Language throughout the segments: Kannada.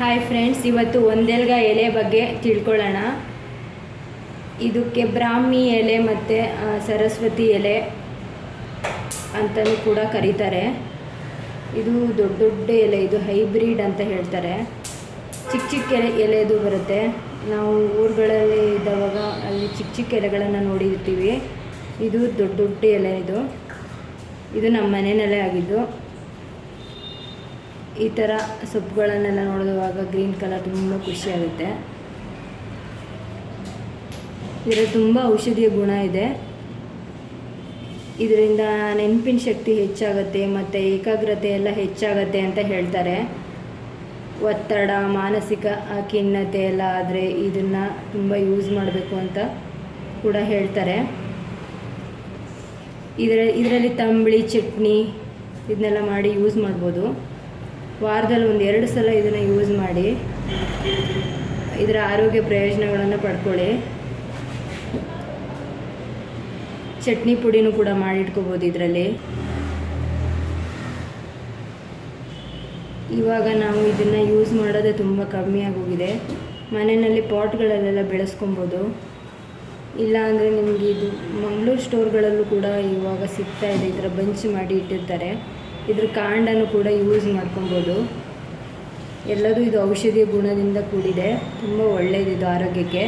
ಹಾಯ್ ಫ್ರೆಂಡ್ಸ್ ಇವತ್ತು ಒಂದೆಲ್ಗ ಎಲೆ ಬಗ್ಗೆ ತಿಳ್ಕೊಳ್ಳೋಣ. ಇದಕ್ಕೆ ಬ್ರಾಹ್ಮಿ ಎಲೆ ಮತ್ತು ಸರಸ್ವತಿ ಎಲೆ ಅಂತಲೂ ಕೂಡ ಕರೀತಾರೆ. ಇದು ದೊಡ್ಡ ದೊಡ್ಡ ಎಲೆ, ಇದು ಹೈಬ್ರಿಡ್ ಅಂತ ಹೇಳ್ತಾರೆ. ಚಿಕ್ಕ ಚಿಕ್ಕ ಎಲೆ, ಎಲೆದು ಬರುತ್ತೆ. ನಾವು ಊರುಗಳಲ್ಲಿ ಇದ್ದವಾಗ ಅಲ್ಲಿ ಚಿಕ್ಕ ಚಿಕ್ಕ ಎಲೆಗಳನ್ನು ನೋಡಿರ್ತೀವಿ. ಇದು ದೊಡ್ಡ ದೊಡ್ಡ ಎಲೆ ಇದು. ಇದು ನಮ್ಮ ಮನೆಯಲ್ಲೇ ಆಗಿದ್ದು. ಈ ಥರ ಸೊಪ್ಪುಗಳನ್ನೆಲ್ಲ ನೋಡುವಾಗ ಗ್ರೀನ್ ಕಲರ್ ತುಂಬ ಖುಷಿಯಾಗುತ್ತೆ. ಇದರ ತುಂಬ ಔಷಧೀಯ ಗುಣ ಇದೆ. ಇದರಿಂದ ನೆನಪಿನ ಶಕ್ತಿ ಹೆಚ್ಚಾಗುತ್ತೆ, ಮತ್ತು ಏಕಾಗ್ರತೆ ಎಲ್ಲ ಹೆಚ್ಚಾಗತ್ತೆ ಅಂತ ಹೇಳ್ತಾರೆ. ಒತ್ತಡ, ಮಾನಸಿಕ ಖಿನ್ನತೆ ಎಲ್ಲ ಆದರೆ ಇದನ್ನು ತುಂಬ ಯೂಸ್ ಮಾಡಬೇಕು ಅಂತ ಕೂಡ ಹೇಳ್ತಾರೆ. ಇದರ ಇದರಲ್ಲಿ ತಂಬಳಿ, ಚಟ್ನಿ, ಇದನ್ನೆಲ್ಲ ಮಾಡಿ ಯೂಸ್ ಮಾಡ್ಬೋದು. ವಾರದಲ್ಲಿ ಒಂದು ಎರಡು ಸಲ ಇದನ್ನು ಯೂಸ್ ಮಾಡಿ ಇದರ ಆರೋಗ್ಯ ಪ್ರಯೋಜನಗಳನ್ನು ಪಡ್ಕೊಳ್ಳಿ. ಚಟ್ನಿ ಪುಡಿನೂ ಕೂಡ ಮಾಡಿಟ್ಕೋಬೋದು ಇದರಲ್ಲಿ. ಇವಾಗ ನಾವು ಇದನ್ನು ಯೂಸ್ ಮಾಡೋದೇ ತುಂಬ ಕಮ್ಮಿ ಆಗೋಗಿದೆ. ಮನೆಯಲ್ಲಿ ಪಾಟ್ಗಳಲ್ಲೆಲ್ಲ ಬೆಳೆಸ್ಕೊಬೋದು. ಇಲ್ಲ ಅಂದರೆ ನಿಮಗೆ ಇದು ಮಂಗಳೂರು ಸ್ಟೋರ್ಗಳಲ್ಲೂ ಕೂಡ ಇವಾಗ ಸಿಗ್ತಾ ಇದೆ ಇದರ ಬಂಚ್ ಮಾಡಿ ಇಟ್ಟಿರ್ತಾರೆ. ಇದ್ರ ಕಾಂಡನೂ ಕೂಡ ಯೂಸ್ ಮಾಡ್ಕೊಬೋದು. ಎಲ್ಲದೂ ಇದು ಔಷಧಿಯ ಗುಣದಿಂದ ಕೂಡಿದೆ. ತುಂಬ ಒಳ್ಳೆಯದಿದು ಆರೋಗ್ಯಕ್ಕೆ.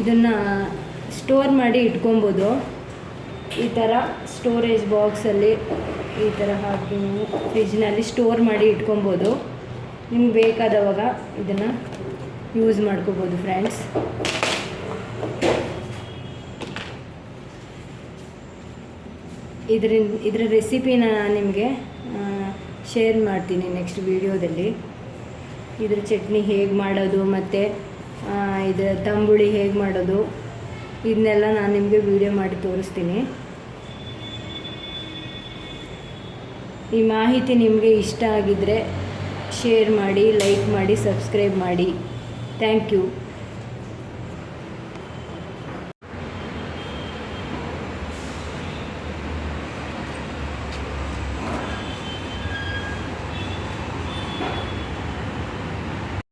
ಇದನ್ನು ಸ್ಟೋರ್ ಮಾಡಿ ಇಟ್ಕೊಬೋದು. ಈ ಥರ ಸ್ಟೋರೇಜ್ ಬಾಕ್ಸಲ್ಲಿ ಈ ಥರ ಹಾಕಿ ಫ್ರಿಜ್ನಲ್ಲಿ ಸ್ಟೋರ್ ಮಾಡಿ ಇಟ್ಕೊಬೋದು. ನಿಮ್ಗೆ ಬೇಕಾದವಾಗ ಇದನ್ನು ಯೂಸ್ ಮಾಡ್ಕೋಬೋದು ಫ್ರೆಂಡ್ಸ್ ಇದರಿಂದ ಇದರ ರೆಸಿಪಿನ ನಾನು ನಿಮಗೆ ಶೇರ್ ಮಾಡ್ತೀನಿ ನೆಕ್ಸ್ಟ್ ವೀಡಿಯೋದಲ್ಲಿ ಇದ್ರ ಚಟ್ನಿ ಹೇಗೆ ಮಾಡೋದು ಮತ್ತು ಇದರ ತಂಬುಳಿ ಹೇಗೆ ಮಾಡೋದು ಇದನ್ನೆಲ್ಲ ನಾನು ನಿಮಗೆ ವಿಡಿಯೋ ಮಾಡಿ ತೋರಿಸ್ತೀನಿ. ಈ ಮಾಹಿತಿ ನಿಮಗೆ ಇಷ್ಟ ಆಗಿದ್ದರೆ ಶೇರ್ ಮಾಡಿ ಲೈಕ್ ಮಾಡಿ ಸಬ್ಸ್ಕ್ರೈಬ್ ಮಾಡಿ. Thank you